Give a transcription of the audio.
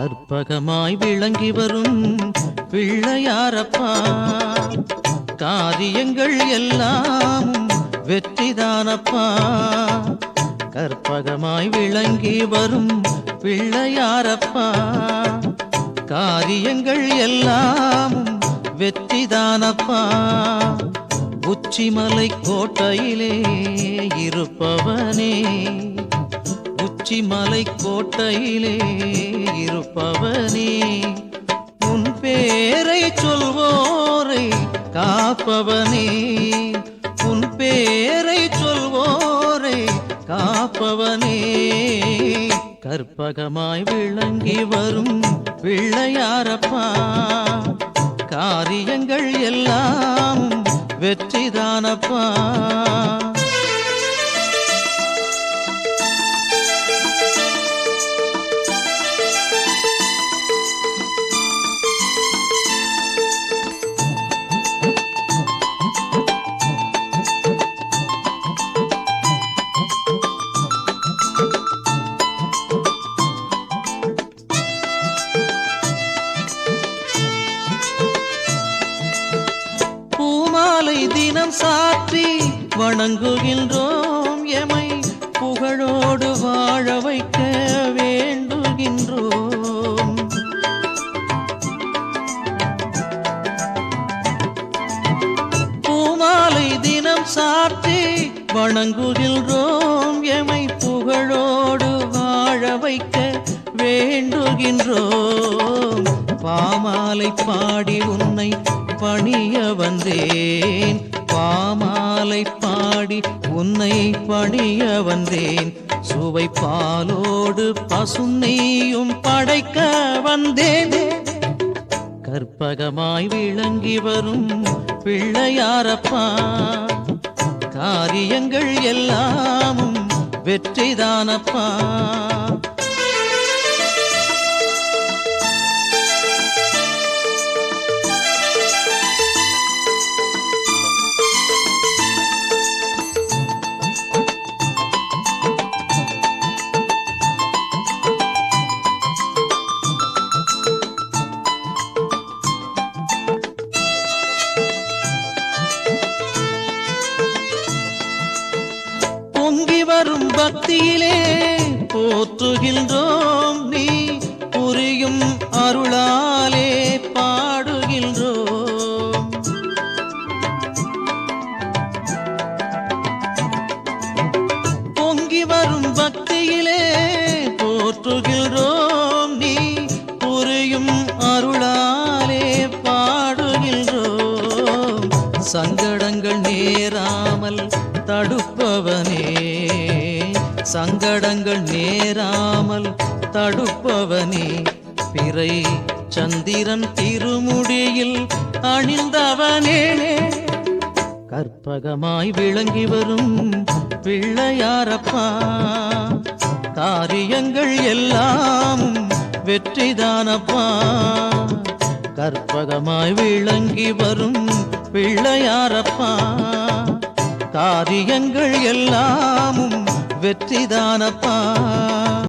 கற்பகமாய் விளங்கி வரும் பிள்ளையாரப்பா. காரியங்கள் எல்லாம் வெற்றிதானப்பா. கற்பகமாய் விளங்கி வரும் பிள்ளையாரப்பா. காரியங்கள் எல்லாம் வெற்றிதானப்பா. உச்சிமலை கோட்டையிலே இருப்பவனே. உச்சிமலை கோட்டையிலே இருப்பவனே உன் பேரை சொல்வோரை காப்பவனே. உன் பேரை சொல்வோரை காப்பவனே. கற்பகமாய் விளங்கி வரும் பிள்ளையாரப்பா காரியங்கள் எல்லாம் வெற்றிதானப்பா. தினம் சாற்றி வணங்குகின்றோம். எமை புகழோடு வாழ வைக்க வேண்டுகின்றோம். பூமாலை தினம் சாற்றி வணங்குகின்றோம். எமை புகழோடு வாழ வைக்க வேண்டுகின்றோம். பாமாலை பாடி உன்னை பணிய வந்தேன். உன்னை பணிய வந்தேன். சுவை பாலோடு பசுநெய்யும் படைக்க வந்தேன். கற்பகமாய் விளங்கி வரும் பிள்ளையாரப்பா. காரியங்கள் எல்லாமும் வெற்றிதானப்பா. பக்தியிலே போற்றுகின்றோம். நீ புரியும் அருளாலே பாடுகின்றோம். பொங்கி வரும் பக்தியிலே போற்றுகின்றோம். நீ புரியும் அருளாலே பாடுகின்றோம். சங்கடங்கள் நேராமல் தடுப்பவனே. சங்கடங்கள் நேராமல் தடுப்பவனே. பிறை சந்திரன் திருமுடியில் அணிந்தவனே கற்பகமாய் விளங்கி வரும் பிள்ளையாரப்பா. காரியங்கள் எல்லாம் வெற்றிதானப்பா. கற்பகமாய் விளங்கி வரும் பிள்ளையாரப்பா. காரியங்கள் எல்லாமும் வெற்றிதானப்பா.